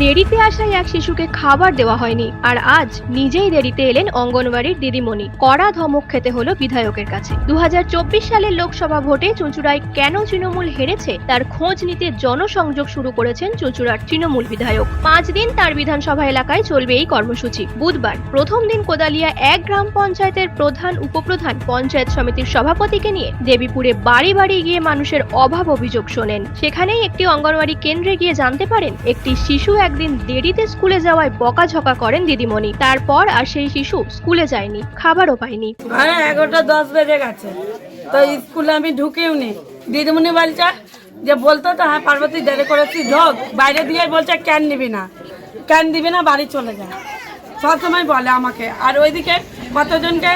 দেরিতে আসায় এক শিশুকে খাবার দেওয়া হয়নি আর আজ নিজেই দেরিতে এলেন অঙ্গনওয়াড়ির দিদিমণি। কড়া ধমক খেতে হলো বিধায়কের কাছে। দু হাজার চব্বিশ সালের লোকসভা ভোটে চুঁচুড়ায় কেন তৃণমূল হেরেছে তার খোঁজ নিতে জনসংযোগ শুরু করেছেন চুঁচুড়ার তৃণমূল বিধায়ক। পাঁচ দিন তার বিধানসভা এলাকায় চলবে এই কর্মসূচি। বুধবার প্রথম দিন কোদালিয়া এক গ্রাম পঞ্চায়েতের প্রধান উপপ্রধান পঞ্চায়েত সমিতির সভাপতিকে নিয়ে দেবীপুরে বাড়ি বাড়ি গিয়ে মানুষের অভাব অভিযোগ শোনেন। সেখানেই একটি অঙ্গনওয়াড়ি কেন্দ্রে গিয়ে জানতে পারেন, একটি শিশু একদিন দেরিতে স্কুলে যাওয়ায় বকাঝকা করেন দিদিমণি। তারপর আর সেই শিশু স্কুলে যায়নি, খাবারও পায়নি। আরে এগারোটা দশ বেজে গেছে। তো স্কুলে আমি ঢুকেও নি দিদিমণি বলছে যে, বলতো তো হ্যাঁ পার্বতী, দেরি করেছি, ঢোক। বাইরে দিয়ে বলছে, ক্যান নিবি না। ক্যান দিবি না, বাড়ি চলে যায় সবসময় বলে আমাকে। আর ওইদিকে কতজনকে?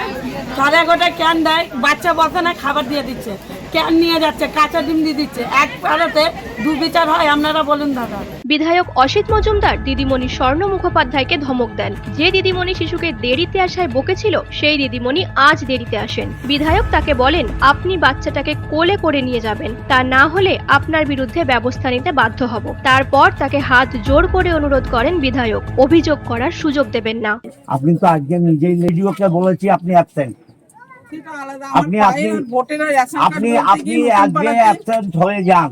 সাড়ে এগারোটা ক্যান দেয়, বাচ্চা বসে না, খাবার দিয়ে দিচ্ছে। ক্যান নিয়ে যাচ্ছে কাঁচা ডিম দিয়ে দিচ্ছে। এক পাড়াতে দু বিচার হয় আপনারা বলুন দাদা। বিধায়ক অসিত মজুমদার দিদিমণি স্বর্ণ মুখোপাধ্যায়কে ধমক দেন। যে দিদিমণি শিশুকে দেরিতে আসায় বকেছিল সেই দিদিমণি আজ দেরিতে আসেন। বিধায়ক তাকে বলেন আপনি বাচ্চাটাকে কোলে করে নিয়ে যাবেন। তা না হলে আপনার বিরুদ্ধে ব্যবস্থা নিতে বাধ্য হব। তারপর তাকে হাত জোর করে অনুরোধ করেন বিধায়ক। অভিযোগ করার সুযোগ দেবেন না। আপনি তো আজকে নিজেই রেডিওকে বলেছি আপনি অ্যাবসেন্ট। আপনি- আপনি- আপনি আপনি আজকে অ্যাবসেন্ট হয়ে যান।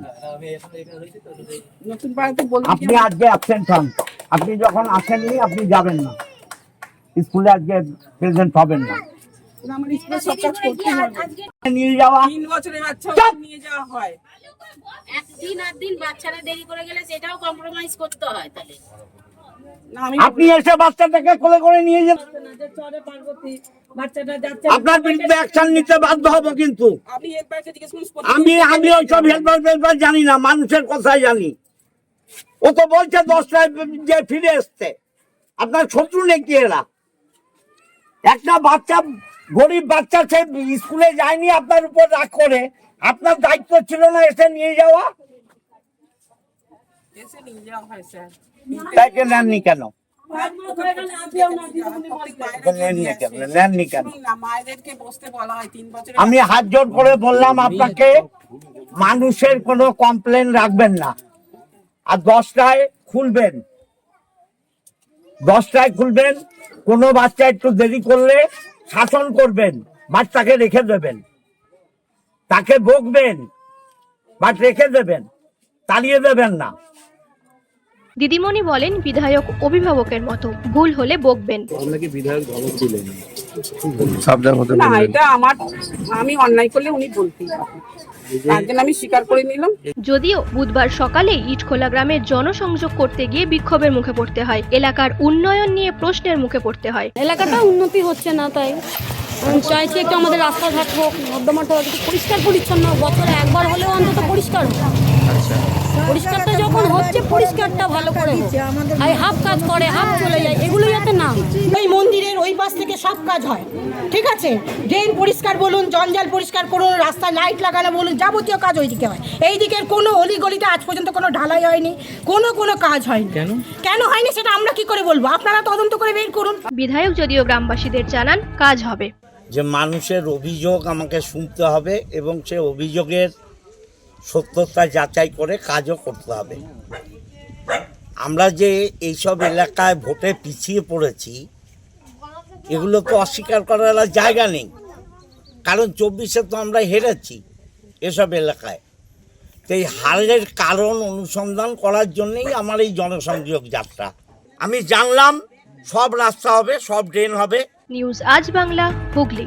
নতুন পাড়াতে বলতে আপনি আজকে অ্যাবসেন্ট হন। আপনি যখন আসেননি আপনি যাবেন না। স্কুলে আজকে প্রেজেন্ট হবেন না। আমার স্কুলে সব কাজ করতে হবে। নিয়ে যাওয়া তিন বছরের বাচ্চা নিয়ে যাওয়া হয়। একদিন আর দিন বাচ্চারা দেরি করে গেলে সেটাও কম্প্রোমাইজ করতে হয় তাহলে। আপনি এসে বাচ্চাটাকে কোলে করে নিয়ে যান। আপনার বিরুদ্ধে অ্যাকশন নিতে বাধ্য হব কিন্তু। আমি আমি ওইসব হেল্পার ফেল্পার জানি না মানুষের কথাই জানি। ও তো বলছে দশটায় যে ফিরে এসছে। আপনার শত্রু নাকি এরা? একটা বাচ্চা গরিব বাচ্চা সে স্কুলে যায়নি আপনার উপর রাগ করে। আপনার দায়িত্ব ছিল না এসে নিয়ে যাওয়া। নেননি কেন? নেননি আমি হাত জোর করে বললাম আপনাকে মানুষের কোনো কমপ্লেন রাখবেন না। আর দশটায় খুলবেন। দশটায় খুলবেন কোনো বাচ্চা একটু দেরি করলে শাসন করবেন বাচ্চাকে রেখে দেবেন। তাকে বকবেন বাট রেখে দেবেন তাড়িয়ে দেবেন না। দিদিমণি বলেন বিধায়ক অভিভাবকের মতো ভুল হলে বকবেন। আপনাকে বিধায়ক ধমক দিলেন না এটা আমার আমি অন্যায় করলে উনি বলতেই পারেন। আমি স্বীকার করে নিলাম। যদিও বুধবার সকালে ইটখোলা গ্রামে জনসংযোগ করতে গিয়ে বিক্ষোভের মুখে পড়তে হয়। এলাকার উন্নয়ন নিয়ে প্রশ্নের মুখে পড়তে হয়। এলাকাটা উন্নতি হচ্ছে না তাই। চাইছি একটু আমাদের রাস্তাঘাট হোক নর্দমাটা হোক পরিষ্কার পরিচ্ছন্ন। বছরে একবার হলেও অন্তত পরিষ্কার হোক। পরিষ্কারটা যখন হচ্ছে পরিষ্কারটা ভালো করে আর হাফ কাজ করে হাফ চলে যায় এগুলো যাতে না। ওই মন্দিরের ওই পাশ থেকে সব কাজ হয়। ঠিক আছে? ড্রেন পরিষ্কার বলুন জঞ্জাল পরিষ্কার করুন রাস্তায় লাইট লাগানো বলুন যাবতীয় কাজ ওইদিকে হয়। এই দিকের কোনো অলি গলিতে আজ পর্যন্ত কোনো ঢালাই হয়নি কোনো কোনো কাজ হয়নি। কেন? কেন হয়নি সেটা আমরা কি করে বলব? আপনারা তদন্ত করে বের করুন। বিধায়ক যদিও গ্রামবাসীদের জানান কাজ হবে। যে মানুষের অভিযোগ আমাকে শুনতে হবে এবং সে অভিযোগের সত্যতা যাচাই করে কাজও করতে হবে। আমরা যে এইসব এলাকায় ভোটে পিছিয়ে পড়েছি এগুলো তো অস্বীকার করার জায়গা নেই। কারণ চব্বিশে তো আমরা হেরেছি এসব এলাকায়। তো এই হারের কারণ অনুসন্ধান করার জন্যেই আমার এই জনসংযোগ যাত্রা। আমি জানলাম, সব রাস্তা হবে, সব ড্রেন হবে। নিউজ আজ বাংলা, হুগলি।